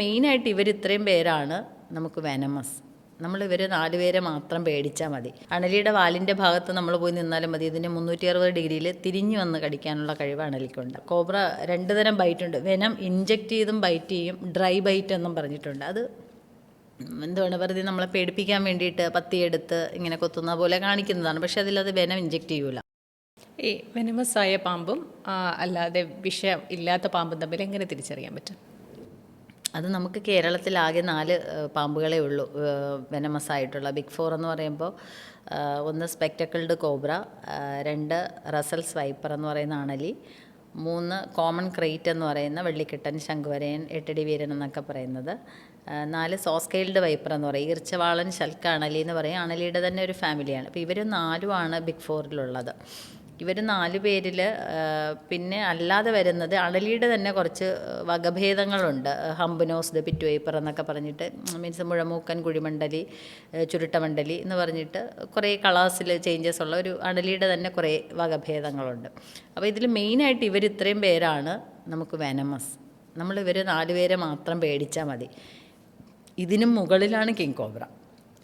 മെയിനായിട്ട് ഇവർ ഇത്രയും പേരാണ് നമുക്ക് വെനമസ്. നമ്മൾ ഇവർ നാല് പേരെ മാത്രം പേടിച്ചാൽ മതി. അണലിയുടെ വാലിന്റെ ഭാഗത്ത് നമ്മൾ പോയി നിന്നാലും മതി. ഇതിന് മുന്നൂറ്റി അറുപത് ഡിഗ്രിയിൽ തിരിഞ്ഞു വന്ന് കടിക്കാനുള്ള കഴിവ് അണലിക്കുണ്ട്. കോബ്ര രണ്ട് തരം ബൈറ്റ് ഉണ്ട് വെനം ഇഞ്ചെക്റ്റ് ചെയ്തും ബൈറ്റ് ചെയ്യും. ഡ്രൈ ബൈറ്റ് എന്നും പറഞ്ഞിട്ടുണ്ട്. അത് എന്താണ് വെറുതെ നമ്മളെ പേടിപ്പിക്കാൻ വേണ്ടിയിട്ട് പത്തിയെടുത്ത് ഇങ്ങനെ കൊത്തുന്ന പോലെ കാണിക്കുന്നതാണ്. പക്ഷേ അതിലത് വെനം ഇഞ്ചെക്റ്റ് ചെയ്യൂല. ഈ വെനമസ് ആയ പാമ്പും അല്ലാതെ വിഷം ഇല്ലാത്ത പാമ്പും തമ്മിൽ എങ്ങനെ തിരിച്ചറിയാൻ പറ്റും? അത് നമുക്ക് കേരളത്തിലാകെ നാല് പാമ്പുകളെ ഉള്ളൂ. വെനമസ് ആയിട്ടുള്ള ബിഗ് ഫോർ എന്ന് പറയുമ്പോൾ ഒന്ന് സ്പെക്ടക്കിൾഡ് കോബ്ര രണ്ട് റസൽ സ്വൈപ്പർ എന്ന് പറയുന്ന അണലി മൂന്ന് കോമൺ ക്രേറ്റ് എന്ന് പറയുന്ന വെള്ളിക്കിട്ടൻ ശംഖുവരയൻ എട്ടടി വീരൻ എന്നൊക്കെ പറയുന്നത്. നാല് സോസ്കെയിൽഡ് വൈപ്പർ എന്ന് പറയും. ഈർച്ചവാളൻ ശൽക്ക അണലി എന്ന് പറയും. അണലിയുടെ തന്നെ ഒരു ഫാമിലിയാണ്. അപ്പോൾ ഇവർ നാലുമാണ് ബിഗ് ഫോറിലുള്ളത്. ഇവർ നാല് പേരിൽ പിന്നെ അല്ലാതെ വരുന്നത് അളലിയുടെ തന്നെ കുറച്ച് വകഭേദങ്ങളുണ്ട്. ഹമ്പ് ദ പിറ്റ് വൈപ്പർ എന്നൊക്കെ പറഞ്ഞിട്ട് മീൻസ് മുഴമൂക്കൻ കുഴിമണ്ടലി ചുരുട്ടമണ്ഡലി എന്ന് പറഞ്ഞിട്ട് കുറേ കളേഴ്സിൽ ചേഞ്ചസ് ഉള്ള ഒരു അടലിയുടെ തന്നെ കുറേ വകഭേദങ്ങളുണ്ട്. അപ്പോൾ ഇതിൽ മെയിനായിട്ട് ഇവർ ഇത്രയും പേരാണ് നമുക്ക് വെനമസ് നമ്മൾ ഇവർ നാല് പേരെ മാത്രം പേടിച്ചാൽ മതി. ഇതിനും മുകളിലാണ് കിങ് കോബ്ര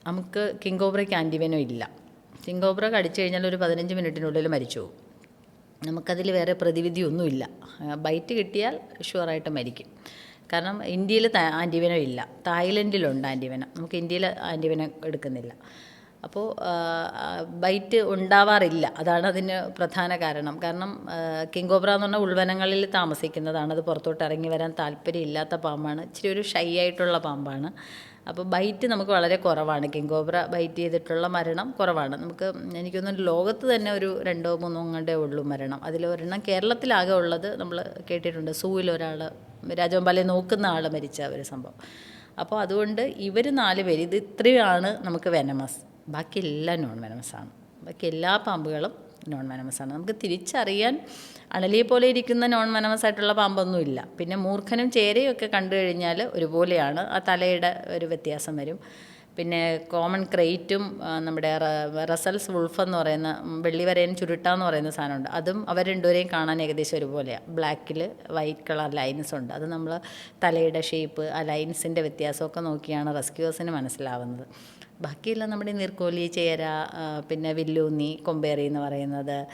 നമുക്ക് കിങ് കോബ്രയ്ക്ക് ആന്റിവെനോ ഇല്ല. കിങ് കോബ്ര കടിച്ചു കഴിഞ്ഞാൽ ഒരു പതിനഞ്ച് മിനിറ്റിനുള്ളിൽ മരിച്ചു പോകും. നമുക്കതിൽ വേറെ പ്രതിവിധി ഒന്നുമില്ല ബൈറ്റ് കിട്ടിയാൽ ഷുവറായിട്ട് മരിക്കും. കാരണം ഇന്ത്യയിൽ ആന്റിവനം ഇല്ല. തായ്ലൻഡിലുണ്ട് ആന്റിവനം. നമുക്ക് ഇന്ത്യയിൽ ആന്റിവനം എടുക്കുന്നില്ല. അപ്പോൾ ബൈറ്റ് ഉണ്ടാവാറില്ല. അതാണ് അതിന് പ്രധാന കാരണം. കാരണം കിങ്കോബ്ര എന്ന് പറഞ്ഞാൽ ഉൾവനങ്ങളിൽ താമസിക്കുന്നതാണ്. അത് പുറത്തോട്ട് ഇറങ്ങി വരാൻ താല്പര്യമില്ലാത്ത പാമ്പാണ്. ഇച്ചിരി ഒരു ഷൈ ആയിട്ടുള്ള പാമ്പാണ്. അപ്പോൾ ബൈറ്റ് നമുക്ക് വളരെ കുറവാണ്. കിങ് കോബ്ര ബൈറ്റ് ചെയ്തിട്ടുള്ള മരണം കുറവാണ്. നമുക്ക് എനിക്കൊന്നും ലോകത്ത് തന്നെ ഒരു രണ്ടോ മൂന്നോ അങ്ങോട്ടേ ഉള്ളൂ മരണം. അതിലൊരെണ്ണം കേരളത്തിലാകെ ഉള്ളത് നമ്മൾ കേട്ടിട്ടുണ്ട്. സൂവിൽ ഒരാൾ രാജഗോപാലെ നോക്കുന്ന ആൾ മരിച്ച ഒരു സംഭവം. അപ്പോൾ അതുകൊണ്ട് ഇവർ നാല് പേര് ഇത് ഇത്രയാണ് നമുക്ക് വെനമസ്. ബാക്കി എല്ലാം നോൺ വെനമസ് ആണ്. ബാക്കി എല്ലാ പാമ്പുകളും നോൺ വെനമസ് ആണ് നമുക്ക് തിരിച്ചറിയാൻ അണലിയെ പോലെ ഇരിക്കുന്ന നോൺ വെനമസ് ആയിട്ടുള്ള പാമ്പൊന്നുമില്ല. പിന്നെ മൂർഖനും ചേരയും ഒക്കെ കണ്ടു കഴിഞ്ഞാൽ ഒരുപോലെയാണ്. ആ തലയുടെ ഒരു വ്യത്യാസം വരും. പിന്നെ കോമൺ ക്രേറ്റും നമ്മുടെ റസൽസ് വുൾഫ് എന്ന് പറയുന്ന വെള്ളിവരയൻ ചുരുട്ട എന്ന് പറയുന്ന സാധനമുണ്ട്. അതും അവർ രണ്ടുപേരെയും കാണാൻ ഏകദേശം ഒരുപോലെയാണ് ബ്ലാക്കിൽ വൈറ്റ് കളർ ലൈൻസ് ഉണ്ട്. അത് നമ്മൾ തലയുടെ ഷേപ്പ് ആ ലൈൻസിന്റെ വ്യത്യാസമൊക്കെ നോക്കിയാണ് റെസ്ക്യൂവേഴ്സിന് മനസ്സിലാവുന്നത്. ബാക്കിയെല്ലാം നമ്മുടെ നീർക്കോലി ചേര പിന്നെ വില്ലൂന്നി കൊമ്പേറി എന്ന് പറയുന്നത്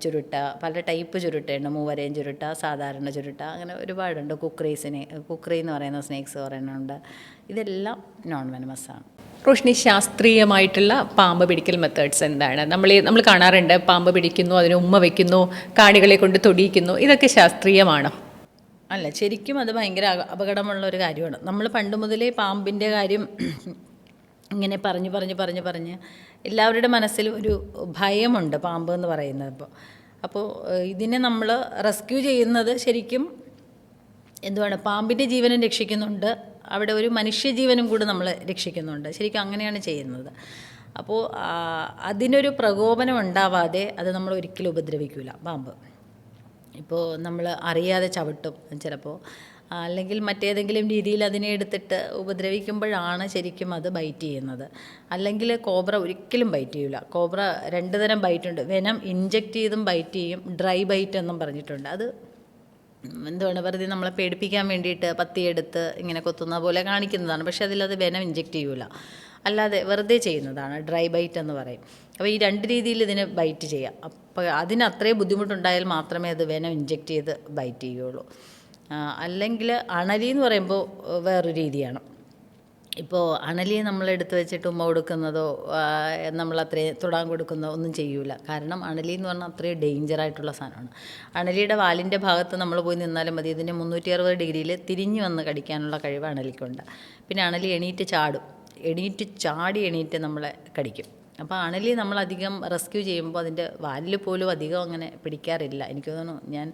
ചുരുട്ട പല ടൈപ്പ് ചുരുട്ടയുണ്ട്. മൂവരയും ചുരുട്ട സാധാരണ ചുരുട്ട അങ്ങനെ ഒരുപാടുണ്ട്. കുക്രീസിനെ കുക്രി എന്ന് പറയുന്ന സ്നേക്സ് പറയുന്നുണ്ട്. ഇതെല്ലാം നോൺ വെനമസ് ആണ്. റോഷിനി ശാസ്ത്രീയമായിട്ടുള്ള പാമ്പ് പിടിക്കൽ മെത്തേഡ്സ് എന്താണ്? നമ്മൾ നമ്മൾ കാണാറുണ്ട് പാമ്പ് പിടിക്കുന്നു അതിന് ഉമ്മ വയ്ക്കുന്നു കാണികളെ കൊണ്ട് തൊടിയിക്കുന്നു. ഇതൊക്കെ ശാസ്ത്രീയമാണോ? അല്ല ശരിക്കും അത് ഭയങ്കര അപ- അപകടമുള്ള ഒരു കാര്യമാണ്. നമ്മൾ പണ്ട് മുതലേ പാമ്പിന്റെ കാര്യം ഇങ്ങനെ പറഞ്ഞ് പറഞ്ഞ് പറഞ്ഞ് പറഞ്ഞ് എല്ലാവരുടെ മനസ്സിലും ഒരു ഭയമുണ്ട് പാമ്പ് എന്ന് പറയുന്നത് അപ്പോൾ. ഏഹ്, ഇതിനെ നമ്മൾ റെസ്ക്യൂ ചെയ്യുന്നത് ശരിക്കും എന്തുവാണ്? പാമ്പിന്റെ ജീവനും രക്ഷിക്കുന്നുണ്ട്. അവിടെ ഒരു മനുഷ്യജീവനും കൂടി നമ്മൾ രക്ഷിക്കുന്നുണ്ട്. ശരിക്കും അങ്ങനെയാണ് ചെയ്യുന്നത്. അപ്പോൾ അതിനൊരു പ്രകോപനം ഉണ്ടാവാതെ അത് നമ്മൾ ഒരിക്കലും ഉപദ്രവിക്കില്ല പാമ്പ്. ഇപ്പോൾ നമ്മൾ അറിയാതെ ചവിട്ടും ചിലപ്പോൾ. അല്ലെങ്കിൽ മറ്റേതെങ്കിലും രീതിയിൽ അതിനെ എടുത്തിട്ട് ഉപദ്രവിക്കുമ്പോഴാണ് ശരിക്കും അത് ബൈറ്റ് ചെയ്യുന്നത്. അല്ലെങ്കിൽ കോബ്ര ഒരിക്കലും ബൈറ്റ് ചെയ്യില്ല കോബ്ര രണ്ട് തരം ബൈറ്റ് ഉണ്ട്. വെനം ഇൻജക്റ്റ് ചെയ്തും ബൈറ്റ് ചെയ്യും. ഡ്രൈ ബൈറ്റ് എന്നും പറഞ്ഞിട്ടുണ്ട്. അത് എന്തുവാണ് വെറുതെ നമ്മളെ പേടിപ്പിക്കാൻ വേണ്ടിയിട്ട് പത്തിയെടുത്ത് ഇങ്ങനെ കൊത്തുന്ന പോലെ കാണിക്കുന്നതാണ്. പക്ഷേ അതിലത് വെനം ഇഞ്ചെക്റ്റ് ചെയ്യൂല. അല്ലാതെ വെറുതെ ചെയ്യുന്നതാണ്. ഡ്രൈ ബൈറ്റ് എന്ന് പറയും. അപ്പോൾ ഈ രണ്ട് രീതിയിൽ ഇതിന് ബൈറ്റ് ചെയ്യാം. അപ്പോൾ അതിന് അത്രയും ബുദ്ധിമുട്ടുണ്ടായാൽ മാത്രമേ അത് വെനം ഇഞ്ചെക്റ്റ് ചെയ്ത് ബൈറ്റ് ചെയ്യുള്ളൂ അല്ലെങ്കിൽ അണലി എന്ന് പറയുമ്പോൾ വേറൊരു രീതിയാണ്. ഇപ്പോൾ അണലി നമ്മൾ എടുത്തു വെച്ചിട്ട് ഉമ്മ കൊടുക്കുന്നതോ നമ്മൾ അത്രയും തൊടാൻ കൊടുക്കുന്നതോ ഒന്നും ചെയ്യൂല. കാരണം അണലി എന്ന് പറഞ്ഞാൽ അത്രയും ഡേഞ്ചർ ആയിട്ടുള്ള സാധനമാണ്. അണലിയുടെ വാലിന്റെ ഭാഗത്ത് നമ്മൾ പോയി നിന്നാലും മതി. ഇതിന് മുന്നൂറ്റി അറുപത് ഡിഗ്രിയിൽ തിരിഞ്ഞു വന്ന് കടിക്കാനുള്ള കഴിവ് അണലിക്കുണ്ട്. പിന്നെ അണലി എണീറ്റ് ചാടും. എണീറ്റ് ചാടി എണീറ്റ് നമ്മളെ കടിക്കും. അപ്പോൾ അണലി നമ്മളധികം റെസ്ക്യൂ ചെയ്യുമ്പോൾ അതിന്റെ വാലിൽ പോലും അധികം അങ്ങനെ പിടിക്കാറില്ല. എനിക്ക് തോന്നുന്നു ഞാൻ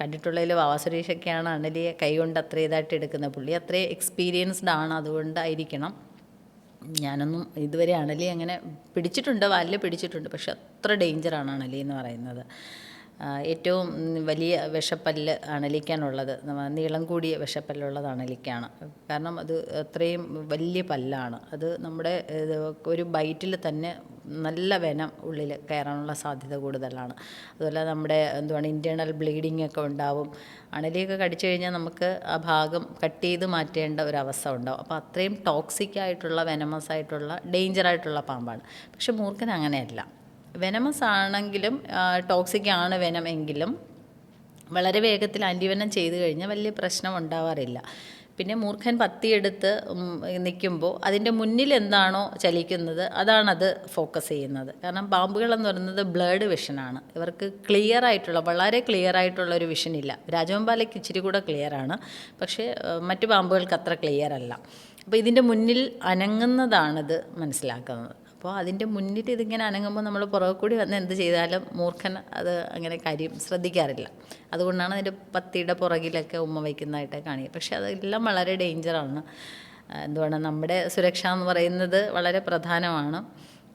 കണ്ടിട്ടുള്ളതിൽ വാവാസുരേഷൊക്കെയാണ് അണലിയെ കൈകൊണ്ട് അത്ര ഇതായിട്ട് എടുക്കുന്നത്. പുള്ളി അത്രയും എക്സ്പീരിയൻസ്ഡ് ആണ് അതുകൊണ്ടായിരിക്കണം. ഞാനൊന്നും ഇതുവരെ അണലി അങ്ങനെ പിടിച്ചിട്ടുണ്ട് വാലിൽ പിടിച്ചിട്ടുണ്ട് പക്ഷെ അത്ര ഡേഞ്ചറാണ് അണലി എന്ന് പറയുന്നത്. ഏറ്റവും വലിയ വിഷപ്പല്ല് അണലിക്കാനുള്ളത് നീളം കൂടിയ വിഷപ്പല്ലുള്ളത് അണലിക്കാണ്. കാരണം അത് അത്രയും വലിയ പല്ലാണ്. അത് നമ്മുടെ ഒരു ബൈറ്റിൽ തന്നെ നല്ല വെനം ഉള്ളിൽ കയറാനുള്ള സാധ്യത കൂടുതലാണ്. അതുപോലെ നമ്മുടെ എന്തുവാണ് ഇന്റേർണൽ ബ്ലീഡിംഗ് ഒക്കെ ഉണ്ടാവും. അണലിയൊക്കെ കടിച്ചു കഴിഞ്ഞാൽ നമുക്ക് ആ ഭാഗം കട്ട് ചെയ്ത് മാറ്റേണ്ട ഒരു അവസ്ഥ ഉണ്ടാവും. അപ്പോൾ അത്രയും ടോക്സിക് ആയിട്ടുള്ള വെനമസ് ആയിട്ടുള്ള ഡേഞ്ചർ ആയിട്ടുള്ള പാമ്പാണ്. പക്ഷെ മൂർഖൻ അങ്ങനെയല്ല. വെനമസ് ആണെങ്കിലും ടോക്സിക് ആണ് വെനം എങ്കിലും വളരെ വേഗത്തിൽ ആന്റിവെനം ചെയ്തു കഴിഞ്ഞാൽ വലിയ പ്രശ്നം ഉണ്ടാവാറില്ല. പിന്നെ മൂർഖൻ പത്തിയെടുത്ത് നിൽക്കുമ്പോൾ അതിന്റെ മുന്നിൽ എന്താണോ ചലിക്കുന്നത് അതാണത് ഫോക്കസ് ചെയ്യുന്നത്. കാരണം പാമ്പുകൾ എന്ന് പറയുന്നത് ബ്ലേഡ് വിഷനാണ് ഇവർക്ക് ക്ലിയർ ആയിട്ടുള്ള വളരെ ക്ലിയർ ആയിട്ടുള്ള ഒരു വിഷൻ ഇല്ല. രാജവമ്പാലയ്ക്ക് ഇച്ചിരി കൂടെ ക്ലിയർ ആണ്. പക്ഷേ മറ്റു പാമ്പുകൾക്ക് അത്ര ക്ലിയർ അല്ല. അപ്പോൾ ഇതിന്റെ മുന്നിൽ അനങ്ങുന്നതാണിത് മനസ്സിലാക്കുന്നത്. അപ്പോൾ അതിന്റെ മുന്നിൽ ഇതിങ്ങനെ അനങ്ങുമ്പോൾ നമ്മൾ പുറകെ കൂടി വന്ന് എന്ത് ചെയ്താലും മൂർഖൻ അത് അങ്ങനെ കാര്യം ശ്രദ്ധിക്കാറില്ല. അതുകൊണ്ടാണ് അതിന്റെ പത്തിയുടെ പുറകിലൊക്കെ ഉമ്മ വയ്ക്കുന്നതായിട്ട് കാണിക്കുക പക്ഷേ അതെല്ലാം വളരെ ഡേഞ്ചറാണ് എന്തുവാണ് നമ്മുടെ സുരക്ഷ എന്ന് പറയുന്നത് വളരെ പ്രധാനമാണ്.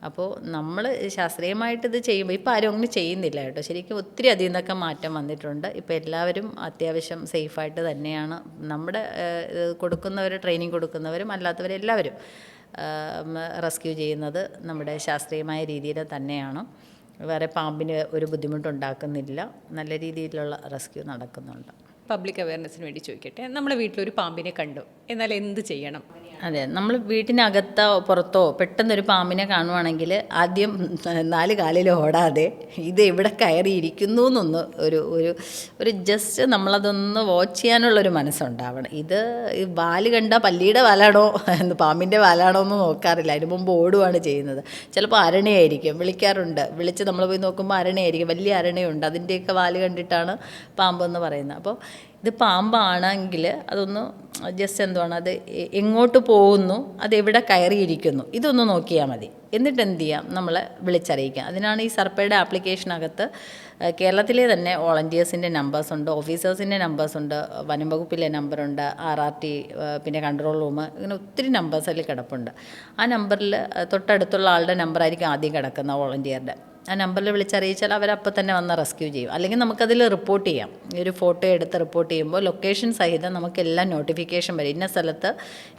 അപ്പോൾ നമ്മൾ ശാസ്ത്രീയമായിട്ട് ഇത് ചെയ്യുമ്പോൾ ഇപ്പോൾ ആരും അങ്ങനെ ചെയ്യുന്നില്ല കേട്ടോ. ശരിക്കും ഒത്തിരി അധികം നിന്നൊക്കെ മാറ്റം വന്നിട്ടുണ്ട്. ഇപ്പോൾ എല്ലാവരും അത്യാവശ്യം സേഫായിട്ട് തന്നെയാണ്. നമ്മുടെ കൊടുക്കുന്നവർ ട്രെയിനിങ് കൊടുക്കുന്നവരും അല്ലാത്തവരെല്ലാവരും റെസ്ക്യൂ ചെയ്യുന്നത് നമ്മുടെ ശാസ്ത്രീയമായ രീതിയിൽ തന്നെയാണ്. വേറെ പാമ്പിന് ഒരു ബുദ്ധിമുട്ടുണ്ടാക്കുന്നില്ല. നല്ല രീതിയിലുള്ള റെസ്ക്യൂ നടക്കുന്നുണ്ട്. പബ്ലിക് അവയർനെസ്സിന് വേണ്ടി ചോദിക്കട്ടെ. നമ്മുടെ വീട്ടിലൊരു പാമ്പിനെ കണ്ടു. എന്നാൽ എന്ത് ചെയ്യണം? അതെ നമ്മൾ വീട്ടിനകത്തോ പുറത്തോ പെട്ടെന്നൊരു പാമ്പിനെ കാണുവാണെങ്കിൽ ആദ്യം നാല് കാലിൽ ഓടാതെ ഇത് എവിടെ കയറിയിരിക്കുന്നു എന്നൊന്ന് ഒരു ഒരു ഒരു ജസ്റ്റ് നമ്മളതൊന്ന് വാച്ച് ചെയ്യാനുള്ളൊരു മനസ്സുണ്ടാവണം. ഇത് വാൽ കണ്ട പല്ലിയുടെ വാലാണോ പാമ്പിന്റെ വാലാണോ എന്ന് നോക്കാറില്ല. അതിന് മുമ്പ് ഓടുകയാണ് ചെയ്യുന്നത്. ചിലപ്പോൾ അരണയായിരിക്കും വിളിക്കാറുണ്ട്. വിളിച്ച് നമ്മൾ പോയി നോക്കുമ്പോൾ അരണയായിരിക്കും വലിയ അരണയുണ്ട്. അതിന്റെയൊക്കെ വാൽ കണ്ടിട്ടാണ് പാമ്പെന്ന് പറയുന്നത്. അപ്പോൾ ഇത് പാമ്പാണെങ്കിൽ അതൊന്ന് ജസ്റ്റ് എന്തുവാണ് അത് എങ്ങോട്ട് പോകുന്നു അത് എവിടെ കയറിയിരിക്കുന്നു ഇതൊന്ന് നോക്കിയാൽ മതി. എന്നിട്ട് എന്ത് ചെയ്യാം നമ്മളെ വിളിച്ചറിയിക്കാം. അതിനാണ് ഈ സർപ്പയുടെ ആപ്ലിക്കേഷനകത്ത് കേരളത്തിലെ തന്നെ വോളണ്ടിയേഴ്സിന്റെ നമ്പേഴ്സ് ഉണ്ട് ഓഫീസേഴ്സിന്റെ നമ്പേഴ്സ് ഉണ്ട് വനം വകുപ്പിലെ നമ്പറുണ്ട് ആർ ആർ ടി പിന്നെ കൺട്രോൾ റൂം ഇങ്ങനെ ഒത്തിരി നമ്പേഴ്സ് അതിൽ കിടപ്പുണ്ട്. ആ നമ്പറിൽ തൊട്ടടുത്തുള്ള ആളുടെ നമ്പറായിരിക്കും ആദ്യം കിടക്കുന്ന വോളണ്ടിയറുടെ ആ നമ്പറിൽ വിളിച്ചറിയിച്ചാൽ അവരപ്പോൾ തന്നെ വന്ന് റെസ്ക്യൂ ചെയ്യും. അല്ലെങ്കിൽ നമുക്കതിൽ റിപ്പോർട്ട് ചെയ്യാം. ഒരു ഫോട്ടോ എടുത്ത് റിപ്പോർട്ട് ചെയ്യുമ്പോൾ ലൊക്കേഷൻ സഹിതം നമുക്കെല്ലാം നോട്ടിഫിക്കേഷൻ വരും. ഇന്ന സ്ഥലത്ത്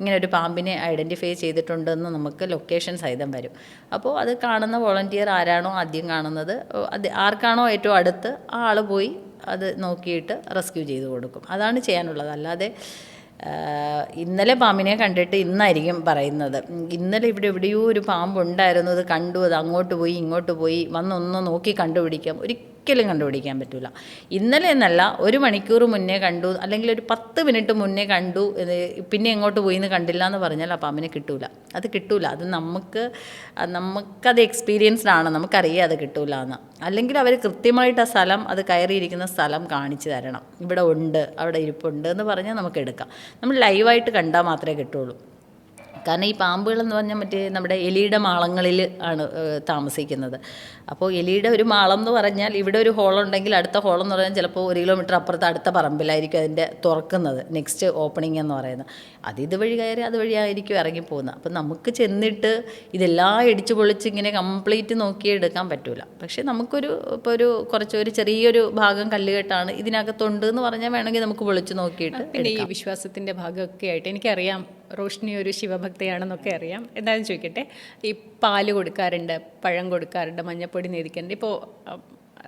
ഇങ്ങനെ ഒരു പാമ്പിനെ ഐഡന്റിഫൈ ചെയ്തിട്ടുണ്ടെന്ന് നമുക്ക് ലൊക്കേഷൻ സഹിതം വരും. അപ്പോൾ അത് കാണുന്ന വോളണ്ടിയർ ആരാണോ ആദ്യം കാണുന്നത്. അത് ആർക്കാണോ ഏറ്റവും അടുത്ത് ആ ആൾ പോയി അത് നോക്കിയിട്ട് റെസ്ക്യൂ ചെയ്ത് കൊടുക്കും. അതാണ് ചെയ്യാനുള്ളത്. അല്ലാതെ ഇന്നലെ പാമ്പിനെ കണ്ടിട്ട് ഇന്നായിരിക്കും പറയുന്നത്. ഇന്നലെ ഇവിടെ എവിടെയോ ഒരു പാമ്പുണ്ടായിരുന്നു. അത് കണ്ടു അത് അങ്ങോട്ട് പോയി ഇങ്ങോട്ട് പോയി വന്നൊന്ന് നോക്കി കണ്ടുപിടിക്കാം. ഒരിക്കലും കണ്ടുപിടിക്കാൻ പറ്റില്ല ഇന്നലെ എന്നല്ല ഒരു മണിക്കൂർ മുന്നേ കണ്ടു അല്ലെങ്കിൽ ഒരു പത്ത് മിനിറ്റ് മുന്നേ കണ്ടു പിന്നെ എങ്ങോട്ട് പോയി എന്ന് കണ്ടില്ല എന്ന് പറഞ്ഞാൽ ആ പാമ്പിനെ കിട്ടൂല. അത് കിട്ടൂല. അത് നമുക്ക് നമുക്കത് എക്സ്പീരിയൻസ്ഡ് ആണ് നമുക്കറിയാം അത് കിട്ടൂല എന്ന്. അല്ലെങ്കിൽ അവർ കൃത്യമായിട്ട് ആ സ്ഥലം അത് കയറിയിരിക്കുന്ന സ്ഥലം കാണിച്ചു തരണം. ഇവിടെ ഉണ്ട് അവിടെ ഇരിപ്പുണ്ട് എന്ന് പറഞ്ഞാൽ നമുക്ക് എടുക്കാം. നമ്മൾ ലൈവായിട്ട് കണ്ടാൽ മാത്രമേ കിട്ടുള്ളൂ. കാരണം ഈ പാമ്പുകൾ എന്ന് പറഞ്ഞാൽ മറ്റേ നമ്മുടെ എലിയുടെ മാളങ്ങളിൽ ആണ് താമസിക്കുന്നത്. അപ്പോൾ എലിയുടെ ഒരു മാളം എന്ന് പറഞ്ഞാൽ ഇവിടെ ഒരു ഹോളുണ്ടെങ്കിൽ അടുത്ത ഹോളെന്ന് പറഞ്ഞാൽ ചിലപ്പോൾ ഒരു കിലോമീറ്റർ അപ്പുറത്ത് അടുത്ത പറമ്പിലായിരിക്കും അതിന്റെ തുറക്കുന്നത് നെക്സ്റ്റ് ഓപ്പണിംഗ് എന്ന് പറയുന്നത്. അത് ഇത് വഴി കയറി അതുവഴി ആയിരിക്കും ഇറങ്ങിപ്പോകുന്നത് അപ്പം നമുക്ക് ചെന്നിട്ട് ഇതെല്ലാം ഇടിച്ചു പൊളിച്ച് ഇങ്ങനെ കംപ്ലീറ്റ് നോക്കിയെടുക്കാൻ പറ്റില്ല പക്ഷേ നമുക്കൊരു ഇപ്പോൾ ഒരു കുറച്ച് ഒരു ചെറിയൊരു ഭാഗം കല്ലുകെട്ടാണ് ഇതിനകത്തുണ്ട് എന്ന് പറഞ്ഞാൽ വേണമെങ്കിൽ നമുക്ക് പൊളിച്ച് നോക്കിയിട്ട് പിന്നെ ഈ വിശ്വാസത്തിന്റെ ഭാഗമൊക്കെ ആയിട്ട് എനിക്കറിയാം റോഷ്നി ഒരു ശിവഭക്തയാണെന്നൊക്കെ അറിയാം. എന്തായാലും ചോദിക്കട്ടെ ഈ പാൽ കൊടുക്കാറുണ്ട് പഴം കൊടുക്കാറുണ്ട് മഞ്ഞപ്പൊടി നേദിക്കാറുണ്ട്. ഇപ്പോൾ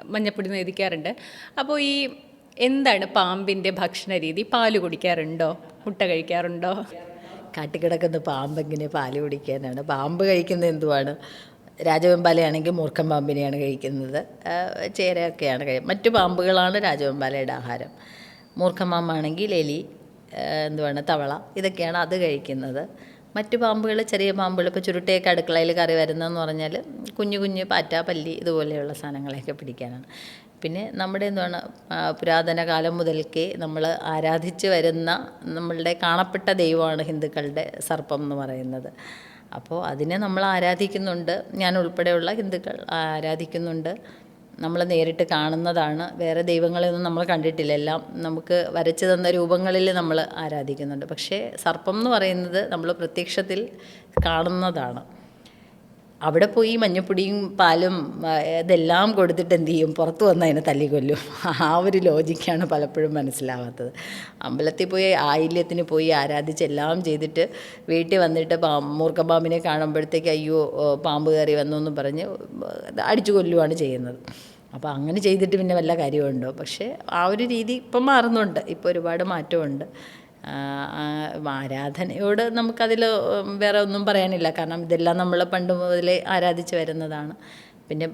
മഞ്ഞപ്പൊടി നേദിക്കാറുണ്ട്. അപ്പോൾ ഈ എന്താണ് പാമ്പിന്റെ ഭക്ഷണ രീതി പാൽ കുടിക്കാറുണ്ടോ? മുട്ട കഴിക്കാറുണ്ടോ? കാട്ടിക്കിടക്കുന്ന പാമ്പെങ്ങനെ പാൽ കുടിക്കാനാണ്? പാമ്പ് കഴിക്കുന്നത് എന്തുവാണ്? രാജവെമ്പാലയാണെങ്കിൽ മൂർഖൻ പാമ്പിനെയാണ് കഴിക്കുന്നത്. ചേരയൊക്കെയാണ് കഴി മറ്റു പാമ്പുകളാണ് രാജവെമ്പാലയുടെ ആഹാരം. മൂർഖൻ പാമ്പാണെങ്കിൽ എലി എന്തുവാണ്? തവള ഇതൊക്കെയാണ് അത് കഴിക്കുന്നത്. മറ്റു പാമ്പുകൾ ചെറിയ പാമ്പുകൾ ഇപ്പോൾ ചുരുട്ടയൊക്കെ അടുക്കളയിൽ കറി വരുന്നതെന്ന് പറഞ്ഞാൽ കുഞ്ഞു കുഞ്ഞു പാറ്റ പല്ലി ഇതുപോലെയുള്ള സാധനങ്ങളെയൊക്കെ പിടിക്കാനാണ്. പിന്നെ നമ്മുടെ എന്താണ് പുരാതന കാലം മുതൽക്കേ നമ്മൾ ആരാധിച്ച് വരുന്ന നമ്മളുടെ കാണപ്പെട്ട ദൈവമാണ് ഹിന്ദുക്കളുടെ സർപ്പം എന്ന് പറയുന്നത്. അപ്പോൾ അതിനെ നമ്മൾ ആരാധിക്കുന്നുണ്ട്. ഞാൻ ഉൾപ്പെടെയുള്ള ഹിന്ദുക്കൾ ആരാധിക്കുന്നുണ്ട്. നമ്മൾ നേരിട്ട് കാണുന്നതാണ്. വേറെ ദൈവങ്ങളെയൊന്നും നമ്മൾ കണ്ടിട്ടില്ല. എല്ലാം നമുക്ക് വരച്ചു തന്ന രൂപങ്ങളിൽ നമ്മൾ ആരാധിക്കുന്നുണ്ട്. പക്ഷേ സർപ്പം എന്ന് പറയുന്നത് നമ്മൾ പ്രത്യക്ഷത്തിൽ കാണുന്നതാണ്. അവിടെ പോയി മഞ്ഞപ്പൊടിയും പാലും ഇതെല്ലാം കൊടുത്തിട്ട് എന്ത് ചെയ്യും? പുറത്തു വന്ന് അതിനെ തല്ലിക്കൊല്ലും. ആ ഒരു ലോജിക്കാണ് പലപ്പോഴും മനസ്സിലാവാത്തത്. അമ്പലത്തിൽ പോയി ആയില്യത്തിന് പോയി ആരാധിച്ച് എല്ലാം ചെയ്തിട്ട് വീട്ടിൽ വന്നിട്ട് പാ മൂർഖപാമ്പിനെ കാണുമ്പോഴത്തേക്ക് അയ്യോ പാമ്പ് കയറി വന്നു എന്ന് പറഞ്ഞ് അടിച്ചു കൊല്ലുവാണ് ചെയ്യുന്നത്. അപ്പോൾ അങ്ങനെ ചെയ്തിട്ട് പിന്നെ വല്ല കാര്യമുണ്ടോ? പക്ഷേ ആ ഒരു രീതി ഇപ്പം മാറുന്നുണ്ട്. ഇപ്പോൾ ഒരുപാട് മാറ്റമുണ്ട്. ആരാധനയോട് നമുക്കതിൽ വേറെ ഒന്നും പറയാനില്ല. കാരണം ഇതെല്ലാം നമ്മൾ പണ്ട് മുതലേ ആരാധിച്ച് വരുന്നതാണ്. പിന്നെ